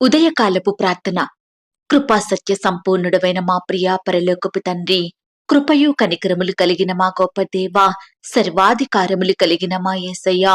ఉదయకాలపు ప్రార్థన. కృపా సత్య సంపూర్ణుడమైన మా ప్రియా పరలోకపు తండ్రి కృపయు కనికరములు కలిగిన మా గొప్ప దేవ సర్వాధికారములు కలిగిన మా యేసయ్య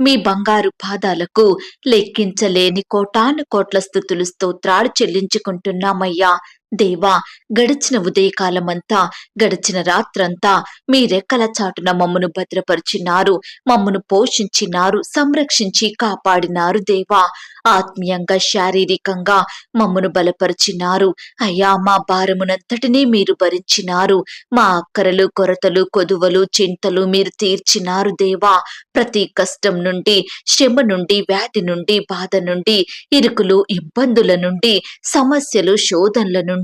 మీ బంగారు పాదాలకు లెక్కించలేని కోటాను కోట్ల స్థుతులు స్తోత్రాలు చెల్లించుకుంటున్నామయ్యా. దేవా గడిచిన ఉదయకాలమంతా గడిచిన రాత్రంతా మీ రెక్కల చాటున మమ్మను భద్రపరిచినారు మమ్మను పోషించినారు సంరక్షించి కాపాడినారు దేవా. ఆత్మీయంగా శారీరకంగా మమ్మను బలపరిచినారు. అయ్యా మా భారమునంతటినీ మీరు భరించినారు. మా అక్కరలు కొరతలు కొదువలు చింతలు మీరు తీర్చినారు దేవా. ప్రతి కష్టం నుండి శ్రమ నుండి వ్యాధి నుండి బాధ నుండి ఇరుకులు ఇబ్బందుల నుండి సమస్యలు శోధనల నుండి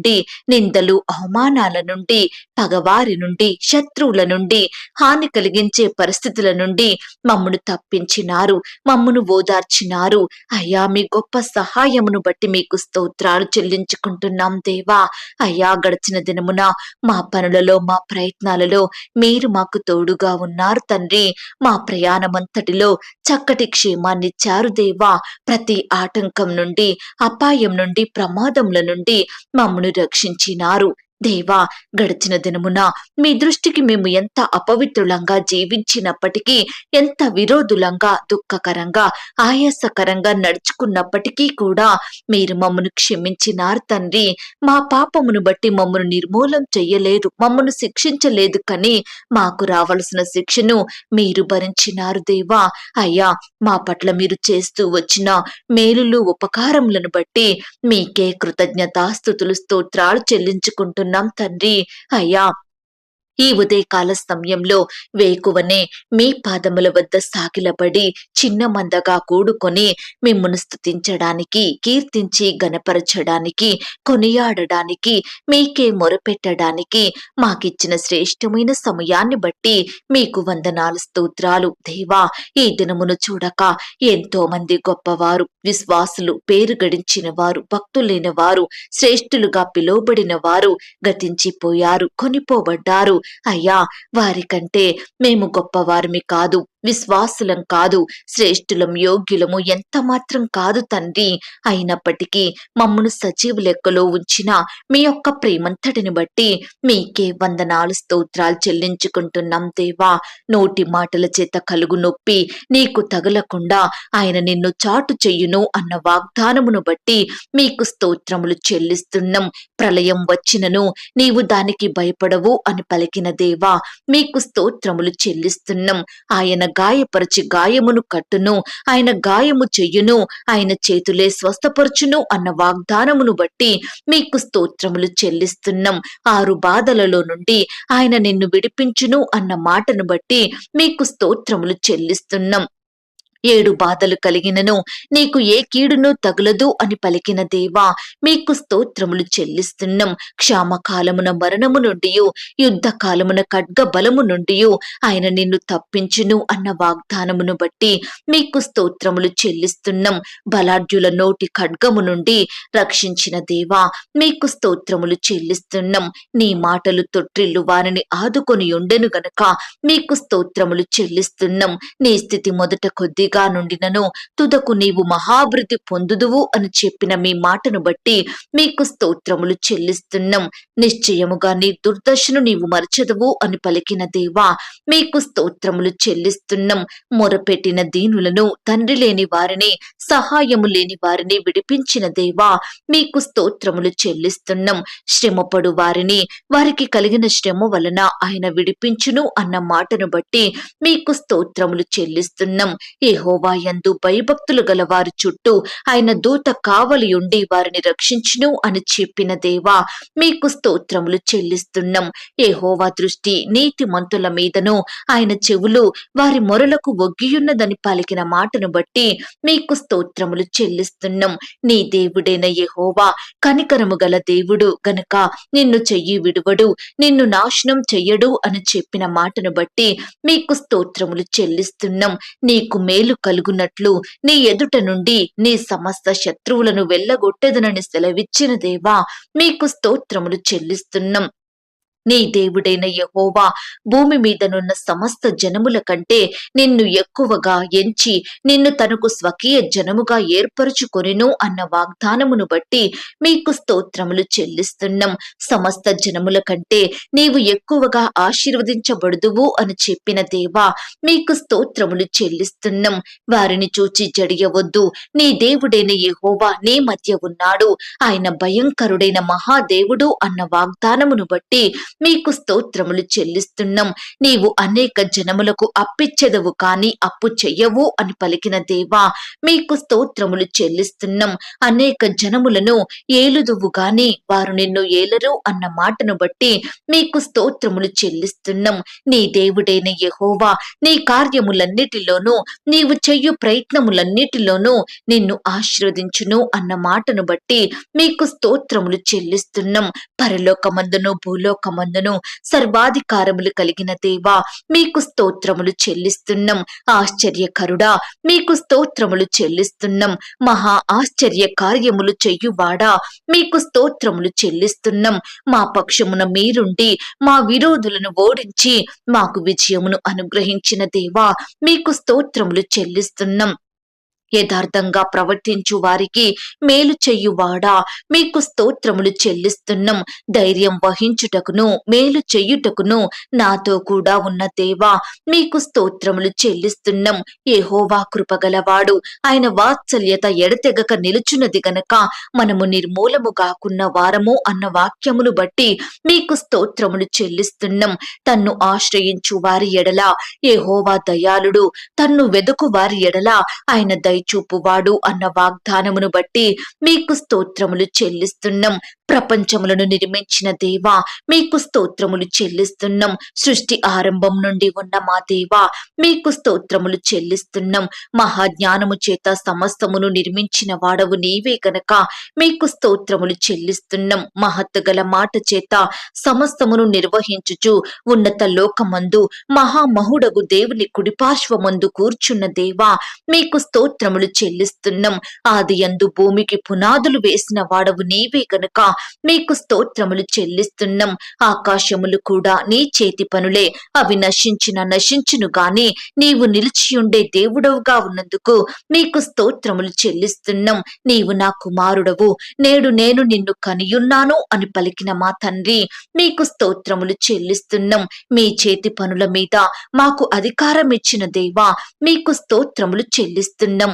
నిందలు అవమానాల నుండి పగవారి నుండి శత్రువుల నుండి హాని కలిగించే పరిస్థితుల నుండి మమ్మను తప్పించినారు మమ్మను ఓదార్చినారు. అయ్యా మీ గొప్ప సహాయమును బట్టి మీకు స్తోత్రాలు చెల్లించుకుంటున్నాం దేవా. అయ్యా గడిచిన దినమున మా పనులలో మా ప్రయత్నాలలో మీరు మాకు తోడుగా ఉన్నారు తండ్రి. మా ప్రయాణమంతటిలో చక్కటి క్షేమాన్నిచ్చారు దేవా. ప్రతి ఆటంకం నుండి అపాయం నుండి ప్రమాదముల నుండి మమ్మను రక్షించినారు. దేవా గడిచిన దినమున మీ దృష్టికి మేము ఎంత అపవిత్రులంగా జీవించినప్పటికీ ఎంత విరోధులంగా దుఃఖకరంగా ఆయాసకరంగా నడుచుకున్నప్పటికీ కూడా మీరు మమ్మను క్షమించినారు తండ్రి. మా పాపమును బట్టి మమ్మను నిర్మూలం చెయ్యలేదు మమ్మను శిక్షించలేదు కానీ మాకు రావలసిన శిక్షను మీరు భరించినారు దేవా. అయ్యా మా పట్ల మీరు చేస్తూ వచ్చిన మేలులు ఉపకారములను బట్టి మీకే కృతజ్ఞతాస్థుతులు స్తోత్రాలు చెల్లించుకుంటున్నాం తండ్రి. అయ్యా ఈ ఉదయకాల సమయంలో వేకువనే మీ పాదముల వద్ద సాగిలపడి చిన్న మందగా కూడుకొని మిమ్మను స్తుతించడానికి కీర్తించి గనపరచడానికి కొనియాడడానికి మీకే మొరపెట్టడానికి మాకిచ్చిన శ్రేష్టమైన సమయాన్ని బట్టి మీకు వందనాలు స్తోత్రాలు. దేవా ఈ దినమును చూడక ఎంతో మంది గొప్పవారు విశ్వాసులు పేరు గడించిన వారు భక్తులైన వారు శ్రేష్ఠులుగా పిలువబడిన వారు గతించిపోయారు కొనిపోబడ్డారు. అయ్యా వారికంటే మేము గొప్పవారిమి కాదు. విశ్వాసులం కాదు శ్రేష్ఠులం యోగ్యులము ఎంత మాత్రం కాదు తండ్రి. అయినప్పటికీ మమ్మను సజీవ లెక్కలో ఉంచిన మీ యొక్క ప్రేమంతటిని బట్టి మీకే వందనాలు స్తోత్రాలు చెల్లించుకుంటున్నాం దేవా. నోటి మాటల చేత కలుగు నొప్పి నీకు తగలకుండా ఆయన నిన్ను చాటు చెయ్యును అన్న వాగ్దానమును బట్టి మీకు స్తోత్రములు చెల్లిస్తున్నాం. ప్రళయం వచ్చినను నీవు దానికి భయపడవు అని పలికిన దేవా మీకు స్తోత్రములు చెల్లిస్తున్నాం. ఆయన గాయపరచి గాయమును కట్టును ఆయన గాయము చెయ్యును ఆయన చేతులే స్వస్థపరచును అన్న వాగ్దానమును బట్టి మీకు స్తోత్రములు చెల్లిస్తున్నాం. ఆరు బాధలలో నుండి ఆయన నిన్ను విడిపించును అన్న మాటను బట్టి మీకు స్తోత్రములు చెల్లిస్తున్నాం. ఏడు బాధలు కలిగినను నీకు ఏ కీడును తగులదు అని పలికిన దేవా మీకు స్తోత్రములు చెల్లిస్తున్నాం. క్షామకాలమున మరణము నుండి యుద్ధ కాలమున ఖడ్గ బలము నుండి ఆయన నిన్ను తప్పించును అన్న వాగ్దానమును బట్టి మీకు స్తోత్రములు చెల్లిస్తున్నాం. బలాఢ్యుల నోటి ఖడ్గము నుండి రక్షించిన దేవా మీకు స్తోత్రములు చెల్లిస్తున్నాం. నీ మాటలు తొట్టిల్లు వారిని ఆదుకొని ఉండెను గనక మీకు స్తోత్రములు చెల్లిస్తున్నాం. నీ స్థితి మొదట కొద్దిగా నుండినను. తుదకు నీవు మహాభివృద్ధి పొందుదువు అని చెప్పిన మీ మాటను బట్టి మీకు స్తోత్రములు చెల్లిస్తున్నాం. నిశ్చయముగా నీ దుర్దశను నీవు మరచదువు అని పలికిన దేవా మీకు స్తోత్రములు చెల్లిస్తున్నాం. మొరపెట్టిన దీనులను తండ్రి లేని వారిని సహాయము లేని వారిని విడిపించిన దేవా మీకు స్తోత్రములు చెల్లిస్తున్నాం. శ్రమపడు వారిని వారికి కలిగిన శ్రమ వలన ఆయన విడిపించును అన్న మాటను బట్టి మీకు స్తోత్రములు చెల్లిస్తున్నాం. ఏ యందు భయభక్తులు గల వారి చుట్టూ ఆయన దూత కావలి ఉండి వారిని రక్షించును అని చెప్పిన దేవా మీకు స్తోత్రములు చెల్లిస్తున్నాం. ఏహోవా దృష్టి నీతి మంతుల మీదను ఆయన చెవులు వారి మొరలకు ఒగ్గియున్నదని పలికిన మాటను బట్టి మీకు స్తోత్రములు చెల్లిస్తున్నాం. నీ దేవుడైన యహోవా కనికరము గల దేవుడు గనుక నిన్ను చెయ్యి విడువడు నిన్ను నాశనం చెయ్యడు అని చెప్పిన మాటను బట్టి మీకు స్తోత్రములు చెల్లిస్తున్నాం. నీకు మేలు కలుగునట్లు నీ ఎదుట నుండి నీ సమస్త శత్రువులను వెళ్ళగొట్టెదనని సెలవిచ్చిన దేవా మీకు స్తోత్రములు చెల్లిస్తున్నాం. నీ దేవుడైన యహోవా భూమి మీదనున్న సమస్త జనముల కంటే నిన్ను ఎక్కువగా ఎంచి నిన్ను తనకు స్వకీయ జనముగా ఏర్పరచుకొనెను అన్న వాగ్దానమును బట్టి మీకు స్తోత్రములు చెల్లిస్తున్నాం. సమస్త జనముల కంటే నీవు ఎక్కువగా ఆశీర్వదించబడుదువు అని చెప్పిన దేవా మీకు స్తోత్రములు చెల్లిస్తున్నాం. వారిని చూచి జడియవద్దు. నీ దేవుడైన యహోవా నీ మధ్య ఉన్నాడు. ఆయన భయంకరుడైన మహాదేవుడు అన్న వాగ్దానమును బట్టి మీకు స్తోత్రములు చెల్లిస్తున్నాం. నీవు అనేక జనములకు అప్పిచ్చెదవు కాని అప్పు చెయ్యవు అని పలికిన దేవా మీకు స్తోత్రములు చెల్లిస్తున్నాం. అనేక జనములను ఏలుదువు గాని వారు నిన్ను ఏలరు అన్న మాటను బట్టి మీకు స్తోత్రములు చెల్లిస్తున్నాం. నీ దేవుడైన యహోవా నీ కార్యములన్నిటిలోనూ నీవు చెయ్యు ప్రయత్నములన్నిటిలోనూ నిన్ను ఆశీర్వదించును అన్న మాటను బట్టి మీకు స్తోత్రములు చెల్లిస్తున్నాం. పరలోకమందును మందును సర్వాధికారములు కలిగిన దేవా మీకు స్తోత్రములు చెల్లిస్తున్నాం. ఆశ్చర్యకరుడా మీకు స్తోత్రములు చెల్లిస్తున్నాం. మహా ఆశ్చర్య కార్యములు చెయ్యువాడా మీకు స్తోత్రములు చెల్లిస్తున్నాం. మా పక్షమున మీరుండి మా విరోధులను ఓడించి మాకు విజయమును అనుగ్రహించిన దేవా మీకు స్తోత్రములు చెల్లిస్తున్నాం. యథార్థంగా ప్రవర్తించు వారికి మేలు చెయ్యువాడా మీకు స్తోత్రములు చెల్లిస్తున్నాం. ధైర్యం వహించుటకును మేలు చెయ్యుటకును నాతో కూడా ఉన్న దేవా మీకు స్తోత్రములు చెల్లిస్తున్నాం. ఏహోవా కృపగలవాడు ఆయన వాత్సల్యత ఎడతెగక నిలుచున్నది గనక మనము నిర్మూలము కాకున్న వారము అన్న వాక్యమును బట్టి మీకు స్తోత్రములు చెల్లిస్తున్నాం. తన్ను ఆశ్రయించు వారి ఎడల ఏహోవా దయాళుడు తన్ను వెదుకు వారి ఎడల ఆయన దయచూపువాడు అన్న వాగ్దానమును బట్టి మీకు స్తోత్రములు చెల్లిస్తున్నాం. ప్రపంచములను నిర్మించిన దేవా మీకు స్తోత్రములు చెల్లిస్తున్నాం. సృష్టి ఆరంభం నుండి ఉన్న మా దేవా మీకు స్తోత్రములు చెల్లిస్తున్నాం. మహాజ్ఞానము చేత సమస్తమును నిర్మించిన వాడవు నీవే గనక మీకు స్తోత్రములు చెల్లిస్తున్నాం. మహత్తు గల మాట చేత సమస్తమును నిర్వహించుచు ఉన్నత లోకమందు మహామహుడగు దేవుని కుడిపార్శ్వమందు కూర్చున్న దేవా మీకు స్తోత్రములు చెల్లిస్తున్నాం. ఆది యందు భూమికి పునాదులు వేసిన వాడవు నీవే గనుక. మీకు స్తోత్రములు చెల్లిస్తున్నాం. ఆకాశములు కూడా నీ చేతి పనులే. అవి నశించిన నశించును గాని నీవు నిలిచియుండే దేవుడవుగా ఉన్నందుకు మీకు స్తోత్రములు చెల్లిస్తున్నాం. నీవు నా కుమారుడవు. నేడు నేను నిన్ను కనియున్నాను అని పలికిన మా తండ్రి మీకు స్తోత్రములు చెల్లిస్తున్నాం. మీ చేతి పనుల మీద మాకు అధికారం ఇచ్చిన దేవా మీకు స్తోత్రములు చెల్లిస్తున్నాం.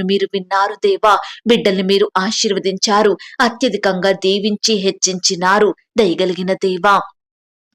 మీరు విన్నారు దేవా. బిడ్డల్ని మీరు ఆశీర్వదించారు. అత్యధికంగా దీవించి హెచ్చించినారు. దయగలిగిన దేవా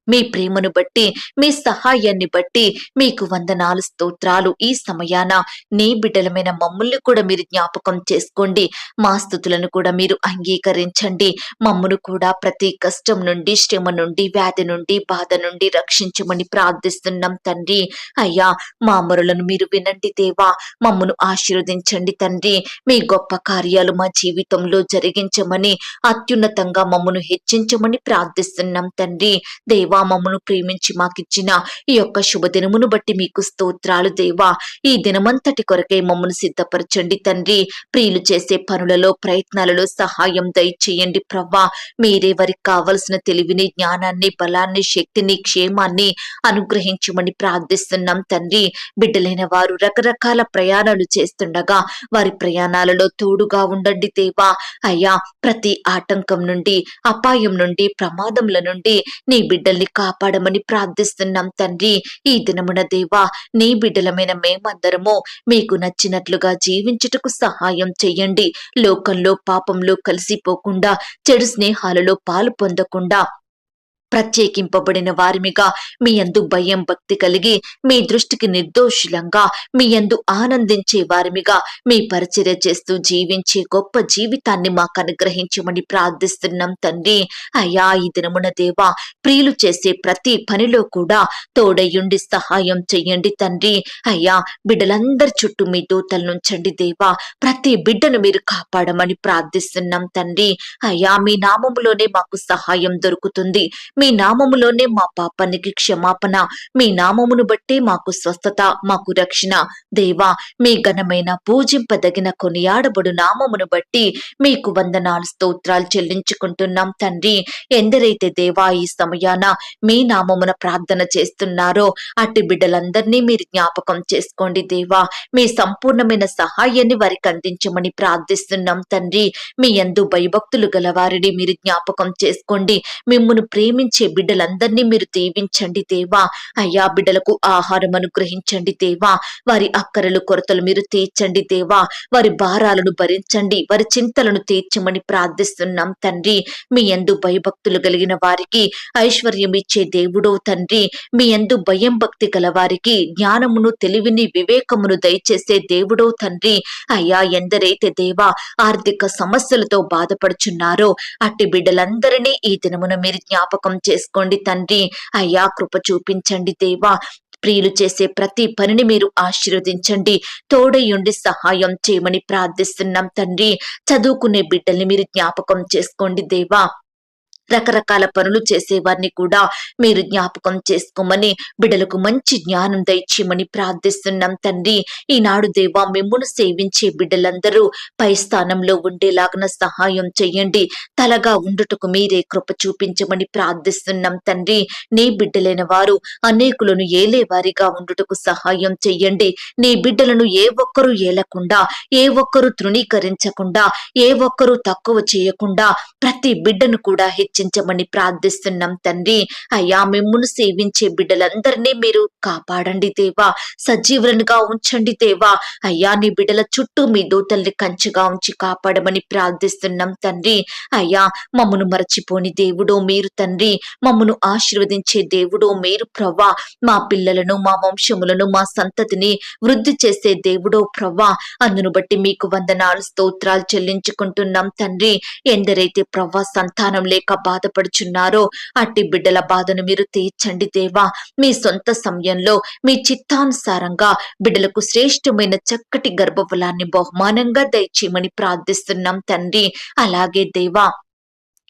మీ ప్రేమను బట్టి మీ సహాయాన్ని బట్టి మీకు వందనాలు స్తోత్రాలు ఈ సమయాన. నీ బిడ్డలమైన మమ్మల్ని కూడా మీరు జ్ఞాపకం చేసుకోండి. మా స్థుతులను కూడా మీరు అంగీకరించండి. మమ్మను కూడా ప్రతి కష్టం నుండి శ్రమ నుండి వ్యాధి నుండి బాధ నుండి రక్షించమని ప్రార్థిస్తున్నాం తండ్రి. అయ్యా మా మొరలను మీరు వినండి దేవా. మమ్మను ఆశీర్వదించండి తండ్రి. మీ గొప్ప కార్యాలు మా జీవితంలో జరిగించమని అత్యున్నతంగా మమ్మను హెచ్చించమని ప్రార్థిస్తున్నాం తండ్రి. దేవా మమ్మను ప్రేమించి మాకిచ్చిన ఈ యొక్క శుభదినమును బట్టి మీకు స్తోత్రాలు దేవా. ఈ దినమంతటి కొరకే మమ్మను సిద్ధపరచండి తండ్రి. ప్రియులు చేసే పనులలో ప్రయత్నాలలో సహాయం దయచేయండి ప్రవ్వా. మీరే వారికి కావలసిన తెలివిని జ్ఞానాన్ని బలాన్ని శక్తిని క్షేమాన్ని అనుగ్రహించమని ప్రార్థిస్తున్నాం తండ్రి. బిడ్డలైన వారు రకరకాల ప్రయాణాలు చేస్తుండగా వారి ప్రయాణాలలో తోడుగా ఉండండి దేవా. అయ్యా ప్రతి ఆటంకం నుండి అపాయం నుండి ప్రమాదముల నుండి నీ బిడ్డల్ని కాపాడమని ప్రార్థిస్తున్నాం తండ్రి. ఈ దినమున దేవా నీ బిడ్డలమైన మేమందరము మీకు నచ్చినట్లుగా జీవించుటకు సహాయం చెయ్యండి. లోకంలో పాపంలో కలిసిపోకుండా చెడు స్నేహాలలో పాలు పొందకుండా ప్రత్యేకింపబడిన వారిమిగా మీ యందు భయం భక్తి కలిగి మీ దృష్టికి నిర్దోషులంగా మీ యందు ఆనందించే వారిమిగా మీ పరిచర్య చేస్తూ జీవించే గొప్ప జీవితాన్ని మాకు అనుగ్రహించమని ప్రార్థిస్తున్నాం తండ్రి. అయ్యా ఈ దినమున దేవా ప్రియులు చేసే ప్రతి పనిలో కూడా తోడయుండి సహాయం చెయ్యండి తండ్రి. అయ్యా బిడ్డలందరి చుట్టూ మీ దూతలు నుంచండి దేవా. ప్రతి బిడ్డను మీరు కాపాడమని ప్రార్థిస్తున్నాం తండ్రి. అయ్యా మీ నామములోనే మాకు సహాయం దొరుకుతుంది. మీ నామములోనే మా పాపానికి క్షమాపణ. మీ నామమును బట్టి మాకు స్వస్థత మాకు రక్షణ. దేవా మీ ఘనమైన పూజింపదగిన కొనియాడబడు నామమును బట్టి మీకు వందనాలు స్తోత్రాలు చెల్లించుకుంటున్నాం తండ్రి. ఎందరైతే దేవా ఈ సమయాన మీ నామమున ప్రార్థన చేస్తున్నారో అట్టి బిడ్డలందరినీ మీరు జ్ఞాపకం చేసుకోండి దేవా. మీ సంపూర్ణమైన సహాయాన్ని వారికి అందించమని ప్రార్థిస్తున్నాం తండ్రి. మీ ఎందు భయభక్తులు గలవారిని మీరు జ్ఞాపకం చేసుకోండి. మిమ్మును ప్రేమించే బిడ్డలందరినీ మీరు దీవించండి దేవా. అయ్యా బిడ్డలకు ఆహారం అనుగ్రహించండి దేవా. వారి అక్కరలు కొరతలు మీరు తీర్చండి దేవా. వారి భారాలను భరించండి వారి చింతలను తీర్చమని ప్రార్థిస్తున్నాం తండ్రి. మీ యందు భయభక్తులు కలిగిన వారికి ఐశ్వర్యం ఇచ్చే దేవుడో తండ్రి. మీ యందు భయం భక్తి గల వారికి జ్ఞానమును తెలివిని వివేకమును దయచేసే దేవుడో తండ్రి. అయ్యా ఎందరైతే దేవా ఆర్థిక సమస్యలతో బాధపడుచున్నారో అట్టి బిడ్డలందరినీ ఈ దినమున మీరు జ్ఞాపకం చేసుకోండి తండ్రి. అయ్యా కృప చూపించండి దేవా. ప్రియులు చేసే ప్రతి పనిని మీరు ఆశీర్వదించండి. తోడయుండి సహాయం చేయమని ప్రార్థిస్తున్నాం తండ్రి. చదువుకునే బిడ్డల్ని మీరు జ్ఞాపకం చేసుకోండి దేవా. రకరకాల పనులు చేసేవారిని కూడా మీరు జ్ఞాపకం చేసుకోమని బిడ్డలకు మంచి జ్ఞానం దయచేయమని ప్రార్థిస్తున్నాం తండ్రి. ఈనాడు దేవా మిమ్మును సేవించే బిడ్డలందరూ పై స్థానంలో ఉండేలాగన సహాయం చేయండి. తలగా ఉండుటకు మీరే కృప చూపించమని ప్రార్థిస్తున్నాం తండ్రి. నీ బిడ్డలైన వారు అనేకులను ఏలే వారిగా ఉండుటకు సహాయం చెయ్యండి నీ బిడ్డలను ఏ ఒక్కరూ ఏలకుండా ఏ ఒక్కరూ తృణీకరించకుండా ఏ ఒక్కరూ తక్కువ చేయకుండా ప్రతి బిడ్డను కూడా హెచ్చించమని ప్రార్థిస్తున్నాం తండ్రి. అయ్యా మిమ్మును సేవించే బిడ్డలందరినీ మీరు కాపాడండి దేవా. సజీవులనుగా ఉంచండి దేవా. అయ్యా నీ బిడ్డల చుట్టూ మీ దూతల్ని కంచెగా ఉంచి కాపాడమని ప్రార్థిస్తున్నాం తండ్రి. అయ్యా మమ్మను మరచిపోని దేవుడో మీరు తండ్రి. మమ్మను ఆశీర్వదించే దేవుడో మీరు ప్రవ్వా. మా పిల్లలను మా వంశములను మా సంతతిని వృద్ధి చేసే దేవుడో ప్రవ్వా. అందును బట్టి మీకు వందనాలు స్తోత్రాలు చెల్లించుకుంటున్నాం తండ్రి. ఎందరైతే ప్రవ్వా సంతానం లేక బాధపడుచున్నారో? అట్టి బిడ్డల బాధను మీరు తీర్చండి దేవా. మీ సొంత సమయంలో మీ చిత్తానుసారంగా బిడ్డలకు శ్రేష్టమైన చక్కటి గర్భఫలాన్ని బహుమానంగా దయచేయమని ప్రార్థిస్తున్నాం తండ్రి. అలాగే దేవా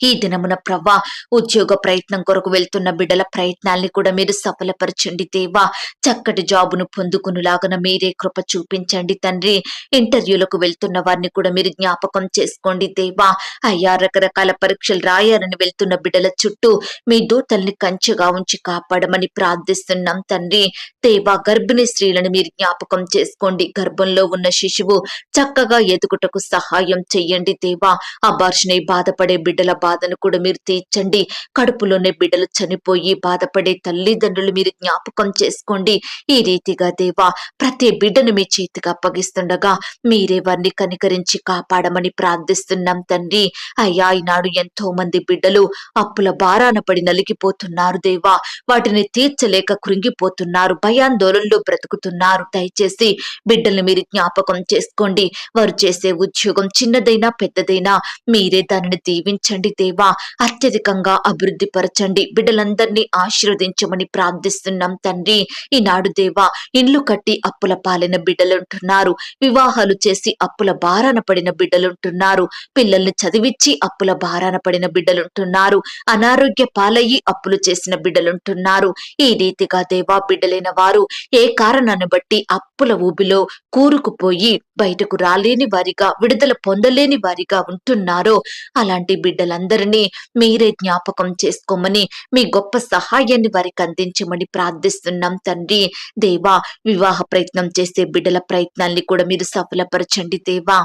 ఈ దినమున ప్రవ్వా ఉద్యోగ ప్రయత్నం కొరకు వెళ్తున్న బిడ్డల ప్రయత్నాల్ని కూడా మీరు సఫలపరచండి దేవా. చక్కటి జాబును పొందుకునులాగన మీరే కృప చూపించండి తండ్రి. ఇంటర్వ్యూలకు వెళ్తున్న వారిని కూడా మీరు జ్ఞాపకం చేసుకోండి దేవా. అయ్యా రకరకాల పరీక్షలు రాయాలని వెళ్తున్న బిడ్డల చుట్టూ మీ దూతల్ని కంచెగా ఉంచి కాపాడమని ప్రార్థిస్తున్నాం తండ్రి. దేవా గర్భిణీ స్త్రీలను మీరు జ్ఞాపకం చేసుకోండి. గర్భంలో ఉన్న శిశువు చక్కగా ఎదుగుటకు సహాయం చెయ్యండి దేవా. అబార్షిని బాధపడే బిడ్డల బాధను కూడా మీరు తీర్చండి. కడుపులోనే బిడ్డలు చనిపోయి బాధపడే తల్లిదండ్రులు మీరు జ్ఞాపకం చేసుకోండి. ఈ రీతిగా దేవా ప్రతి బిడ్డను మీ చేతికి అప్పగిస్తుండగా మీరే వారిని కనికరించి కాపాడమని ప్రార్థిస్తున్నాం తండ్రి. అయ్యా ఈనాడు ఎంతో మంది బిడ్డలు అప్పుల భారాన పడి నలిగిపోతున్నారు దేవా. వాటిని తీర్చలేక కృంగిపోతున్నారు భయాందోళనలో బ్రతుకుతున్నారు. దయచేసి బిడ్డల్ని మీరు జ్ఞాపకం చేసుకోండి. వారు చేసే ఉద్యోగం చిన్నదైనా పెద్దదైనా మీరే దానిని దీవించండి దేవా అత్యధికంగా అభివృద్ధి పరచండి. బిడ్డలందరినీ ఆశీర్వదించమని ప్రార్థిస్తున్నాం తండ్రి. ఈనాడు దేవా ఇండ్లు కట్టి అప్పుల పాలైన బిడ్డలుంటున్నారు. వివాహాలు చేసి అప్పుల బారాన పడిన బిడ్డలుంటున్నారు. పిల్లల్ని చదివిచ్చి అప్పుల బారాన పడిన బిడ్డలుంటున్నారు. అనారోగ్య పాలయ్యి అప్పులు చేసిన బిడ్డలుంటున్నారు. ఈ రీతిగా దేవా బిడ్డలైన వారు ఏ కారణాన్ని బట్టి అప్పుల ఊబిలో కూరుకుపోయి బయటకు రాలేని వారిగా విడుదల పొందలేని వారిగా ఉంటున్నారో అలాంటి బిడ్డలందరూ అందరినీ మీరే జ్ఞాపకం చేసుకోమని మీ గొప్ప సహాయాన్ని వారికి అందించమని ప్రార్థిస్తున్నాం తండ్రి. దేవా వివాహ ప్రయత్నం చేసే బిడ్డల ప్రయత్నాల్ని కూడా మీరు సఫలపరచండి దేవా.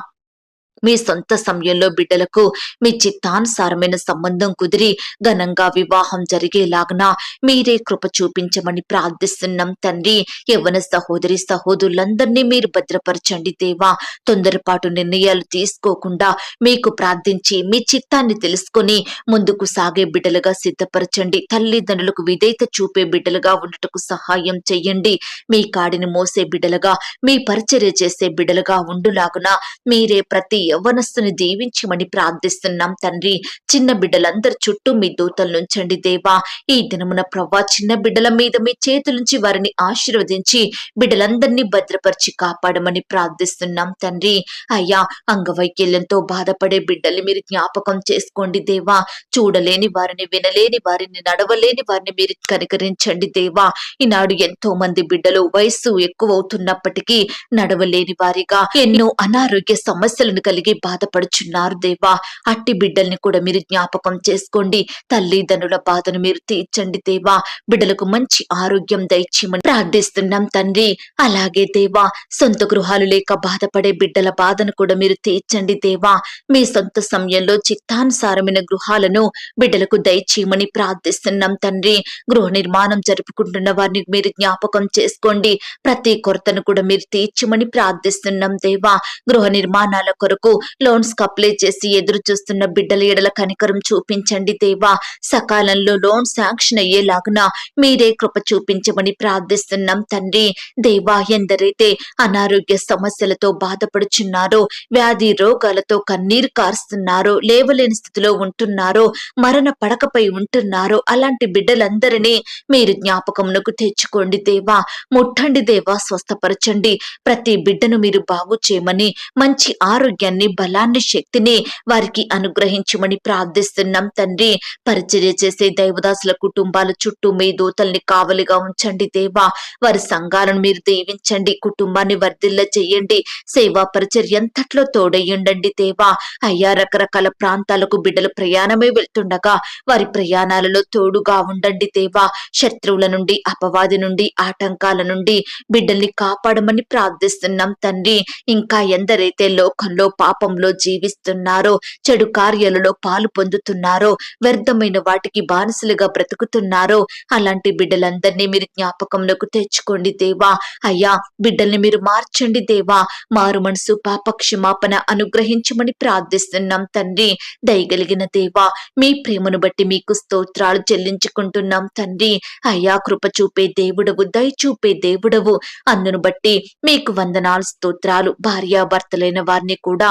మీ సొంత సమయంలో బిడ్డలకు మీ చిత్తానుసారమైన సంబంధం కుదిరి ఘనంగా వివాహం జరిగేలాగున మీరే కృప చూపించమని ప్రార్థిస్తున్నాం తండ్రి. యవ్వన సహోదరి సహోదరులందరినీ మీరు భద్రపరచండి దేవా. తొందరపాటు నిర్ణయాలు తీసుకోకుండా మీకు ప్రార్థించి మీ చిత్తాన్ని తెలుసుకొని ముందుకు సాగే బిడ్డలుగా సిద్ధపరచండి. తల్లిదండ్రులకు విధేయత చూపే బిడ్డలుగా ఉండటకు సహాయం చెయ్యండి. మీ కాడిని మోసే బిడ్డలుగా మీ పరిచర్య చేసే బిడ్డలుగా ఉండులాగున మీరే ప్రతి యవ్వనస్తుని దీవించమని ప్రార్థిస్తున్నాం తండ్రి. చిన్న బిడ్డలందరి చుట్టూ మీ దూతలు నుంచండి దేవా. ఈ దినమున ప్రవ్వా చిన్న బిడ్డల మీద మీ చేతుల నుంచి వారిని ఆశీర్వదించి బిడ్డలందరినీ భద్రపరిచి కాపాడమని ప్రార్థిస్తున్నాం తండ్రి. అయ్యా అంగవైకల్యంతో బాధపడే బిడ్డల్ని మీరు జ్ఞాపకం చేసుకోండి దేవా. చూడలేని వారిని వినలేని వారిని నడవలేని వారిని మీరు కనికరించండి దేవా. ఈనాడు ఎంతో మంది బిడ్డలు వయస్సు ఎక్కువ అవుతున్నప్పటికీ నడవలేని వారిగా ఎన్నో అనారోగ్య సమస్యలను కలిగి బాధపడుచున్నారు దేవా. అట్టి బిడ్డల్ని కూడా మీరు జ్ఞాపకం చేసుకోండి. తల్లిదండ్రుల బాధను మీరు తీర్చండి దేవా. బిడ్డలకు మంచి ఆరోగ్యం దయచేయమని ప్రార్థిస్తున్నాం తండ్రి. అలాగే దేవా సొంత గృహాలు లేక బాధపడే బిడ్డల బాధను కూడా మీరు తీర్చండి దేవా. మీ సొంత సమయంలో చిత్తానుసారమైన గృహాలను బిడ్డలకు దయచేయమని ప్రార్థిస్తున్నాం తండ్రి. గృహ నిర్మాణం జరుపుకుంటున్న వారిని మీరు జ్ఞాపకం చేసుకోండి. ప్రతి కొరతను కూడా మీరు తీర్చమని ప్రార్థిస్తున్నాం దేవా. గృహ నిర్మాణాల కొరకు లోన్స్ అప్లై చేసి ఎదురు చూస్తున్న బిడ్డల ఎడల కనికరం చూపించండి దేవా. సకాలంలో లోన్ శాంక్షన్ అయ్యేలాగున మీరే కృప చూపించమని ప్రార్థిస్తున్నాం తండ్రి. దేవా ఎందరైతే అనారోగ్య సమస్యలతో బాధపడుచున్నారో వ్యాధి రోగాలతో కన్నీరు కారుస్తున్నారో లేవలేని స్థితిలో ఉంటున్నారో మరణ పడకపై ఉంటున్నారో అలాంటి బిడ్డలందరినీ మీరు జ్ఞాపకమునకు తెచ్చుకోండి దేవా. ముట్టండి దేవా స్వస్థపరచండి. ప్రతి బిడ్డను మీరు బాగు చేయమని మంచి ఆరోగ్యాన్ని బలాన్ని శక్తిని వారికి అనుగ్రహించమని ప్రార్థిస్తున్నాం తండ్రి. పరిచర్య చేసే దైవదాసుల కుటుంబాల చుట్టూ మీ దూతల్ని కావలిగా ఉంచండి దేవా. వారి సంఘాలను మీరు దీవించండి. కుటుంబాన్ని వర్ధిల్ల చేయండి. సేవా పరిచర్య ఎంతట్లో తోడయ్యుండండి దేవా. అయ్యా రకరకాల ప్రాంతాలకు బిడ్డలు ప్రయాణమే వెళ్తుండగా వారి ప్రయాణాలలో తోడుగా ఉండండి దేవా. శత్రువుల నుండి అపవాది నుండి ఆటంకాల నుండి బిడ్డల్ని కాపాడమని ప్రార్థిస్తున్నాం తండ్రి. ఇంకా ఎందరైతే లోకంలో పాపంలో జీవిస్తున్నారో చెడు కార్యాలలో పాలు పొందుతున్నారో వ్యర్థమైన వాటికి బానిసలుగా బ్రతుకుతున్నారో అలాంటి బిడ్డలందరినీ మీరు జ్ఞాపకంలోకి తెచ్చుకోండి దేవా. అయ్యా బిడ్డల్ని మీరు మార్చండి దేవా. మారు మనసు పాపక్షమాపణ అనుగ్రహించమని ప్రార్థిస్తున్నాం తండ్రి. దయగలిగిన దేవా మీ ప్రేమను బట్టి మీకు స్తోత్రాలు చెల్లించుకుంటున్నాం తండ్రి. అయ్యా కృప చూపే దేవుడవు దయ చూపే దేవుడవు. అందును బట్టి మీకు వందనాలు స్తోత్రాలు భార్యాభర్తలైన వారిని కూడా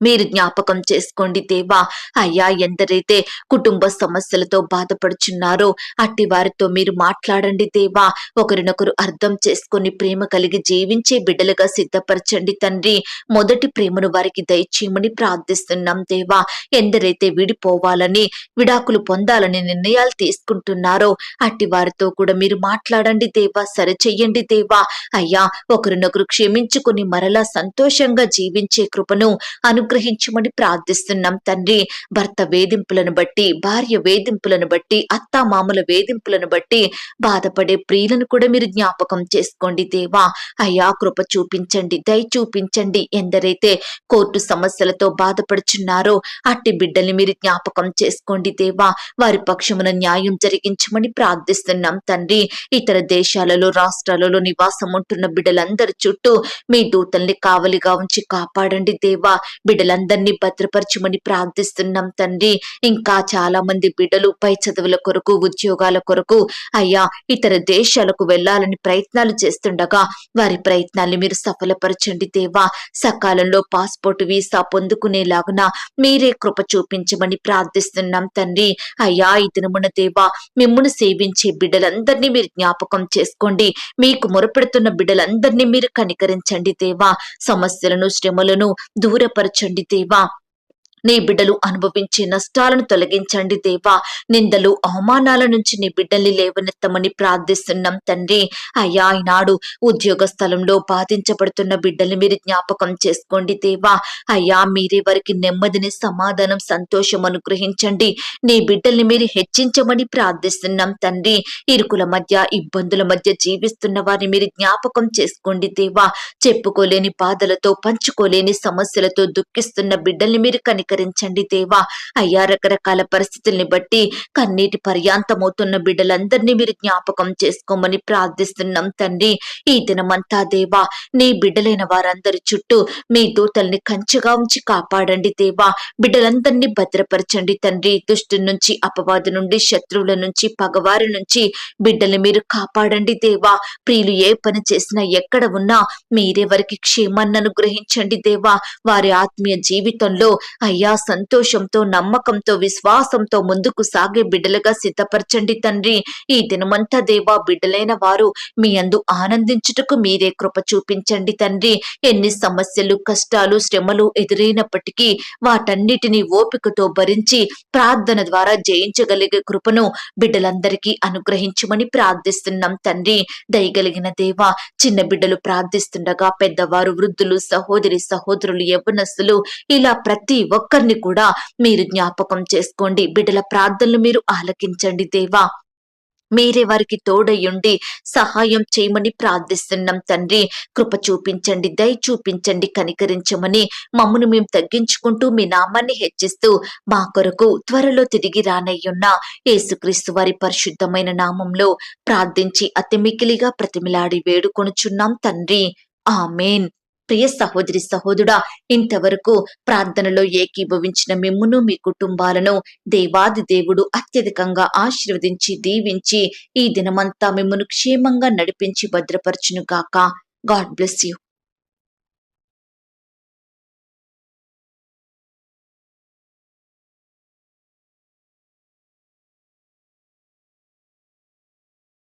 మీరు జ్ఞాపకం చేసుకోండి దేవా. అయ్యా ఎందరైతే కుటుంబ సమస్యలతో బాధపడుచున్నారో అట్టి వారితో మీరు మాట్లాడండి దేవా. ఒకరినొకరు అర్థం చేసుకొని ప్రేమ కలిగి జీవించే బిడ్డలుగా సిద్ధపరచండి తండ్రి. మొదటి ప్రేమను వారికి దయచేయమని ప్రార్థిస్తున్నాం దేవా. ఎందరైతే విడిపోవాలని విడాకులు పొందాలని నిర్ణయాలు తీసుకుంటున్నారో అట్టి వారితో కూడా మీరు మాట్లాడండి దేవా. సరిచెయ్యండి దేవా. అయ్యా ఒకరినొకరు క్షమించుకుని మరలా సంతోషంగా జీవించే కృపను అను అనుగ్రహించమని ప్రార్థిస్తున్నాం తండ్రి. భర్త వేధింపులను బట్టి భార్య వేధింపులను బట్టి అత్తామామల వేధింపులను బట్టి బాధపడే ప్రియులను కూడా మీరు జ్ఞాపకం చేసుకోండి దేవా. అయ్యా కృప చూపించండి దయ చూపించండి. ఎందరైతే కోర్టు సమస్యలతో బాధపడుచున్నారో అట్టి బిడ్డల్ని మీరు జ్ఞాపకం చేసుకోండి దేవా. వారి పక్షమున న్యాయం జరిగించమని ప్రార్థిస్తున్నాం తండ్రి. ఇతర దేశాలలో రాష్ట్రాలలో నివాసం ఉంటున్న బిడ్డలందరి చుట్టూ మీ దూతల్ని కావలిగా ఉంచి కాపాడండి దేవా. బిడ్డలందరినీ భద్రపరచమని ప్రార్థిస్తున్నాం తండ్రి. ఇంకా చాలా మంది బిడ్డలు పై చదువుల కొరకు ఉద్యోగాల కొరకు అయ్యా ఇతర దేశాలకు వెళ్ళాలని ప్రయత్నాలు చేస్తుండగా వారి ప్రయత్నాల్ని మీరు సఫలపరచండి దేవా. సకాలంలో పాస్పోర్ట్ వీసా పొందుకునేలాగున మీరే కృప చూపించమని ప్రార్థిస్తున్నాం తండ్రి. అయ్యా ఈ దినమున దేవా మిమ్మల్ని సేవించే బిడ్డలందరినీ మీరు జ్ఞాపకం చేసుకోండి. మీకు మొరపెడుతున్న బిడ్డలందరినీ మీరు కనికరించండి దేవా. సమస్యలను శ్రమలను దూరపరచండి. దేవా నీ బిడ్డలు అనుభవించే నష్టాలను తొలగించండి దేవా. నిందలు అవమానాల నుంచి నీ బిడ్డల్ని లేవనెత్తమని ప్రార్థిస్తున్నాం తండ్రి. అయ్యా ఈనాడు ఉద్యోగ స్థలంలో బాధించబడుతున్న బిడ్డల్ని మీరు జ్ఞాపకం చేసుకోండి దేవా. అయ్యా మీరే వారికి నెమ్మదిని సమాధానం సంతోషం అనుగ్రహించండి. నీ బిడ్డల్ని మీరు హెచ్చించమని ప్రార్థిస్తున్నాం తండ్రి. ఇరుకుల మధ్య ఇబ్బందుల మధ్య జీవిస్తున్న వారిని మీరు జ్ఞాపకం చేసుకోండి దేవా. చెప్పుకోలేని బాధలతో పంచుకోలేని సమస్యలతో దుఃఖిస్తున్న బిడ్డల్ని మీరు కనిక కనికరించండి దేవా. అయ్యా రకరకాల పరిస్థితుల్ని బట్టి కన్నీటి పర్యాంతమవుతున్న బిడ్డలందరినీ మీరు జ్ఞాపకం చేసుకోమని ప్రార్థిస్తున్నాం తండ్రి. ఈ దినమంతా దేవా నీ బిడ్డలైన వారందరి చుట్టూ మీ దూతల్ని కంచెగా ఉంచి కాపాడండి దేవా. బిడ్డలందరినీ భద్రపరచండి తండ్రి. దుష్టు నుంచి అపవాదు నుండి శత్రువుల నుంచి పగవారి నుంచి బిడ్డల్ని మీరు కాపాడండి దేవా. ప్రియులు ఏ పని చేసినా ఎక్కడ ఉన్నా మీరే వారికి క్షేమాన్ని అనుగ్రహించండి దేవా. వారి ఆత్మీయ జీవితంలో అయ్యా సంతోషంతో నమ్మకంతో విశ్వాసంతో ముందుకు సాగే బిడ్డలుగా సిద్ధపరచండి తండ్రి. ఈ దినమంతా దేవా బిడ్డలైన వారు మీ అందు ఆనందించుటకు మీరే కృప చూపించండి తండ్రి. ఎన్ని సమస్యలు కష్టాలు శ్రమలు ఎదురైనప్పటికీ వాటన్నిటిని ఓపికతో భరించి ప్రార్థన ద్వారా జయించగలిగే కృపను బిడ్డలందరికీ అనుగ్రహించమని ప్రార్థిస్తున్నాం తండ్రి. దయగలిగిన దేవా చిన్న బిడ్డలు ప్రార్థిస్తుండగా పెద్దవారు వృద్ధులు సహోదరి సహోదరులు యవ్వనస్తులు ఇలా ప్రతి ఒక్క ఒక్కరిని కూడా మీరు జ్ఞాపకం చేసుకోండి. బిడ్డల ప్రార్థనలు మీరు ఆలకించండి దేవా. మీరే వారికి తోడయ్యుండి సహాయం చేయమని ప్రార్థిస్తున్నాం తండ్రి. కృప చూపించండి దయ చూపించండి కనికరించమని మమ్మను మేము తగ్గించుకుంటూ మీ నామాన్ని హెచ్చిస్తూ మా కొరకు త్వరలో తిరిగి రానయ్యున్న యేసుక్రీస్తు వారి పరిశుద్ధమైన నామంలో ప్రార్థించి అతిమికిలిగా ప్రతిమిలాడి వేడుకొనుచున్నాం తండ్రి. ఆమెన్. ప్రియ సహోదరి సహోదరుడా ఇంతవరకు ప్రార్థనలో ఏకీభవించిన మిమ్మును మీ కుటుంబాలను దేవాది దేవుడు అత్యధికంగా ఆశీర్వదించి దీవించి ఈ దినమంతా మిమ్మను క్షేమంగా నడిపించి భద్రపరచును గాక గాడ్ బ్లెస్ యూ.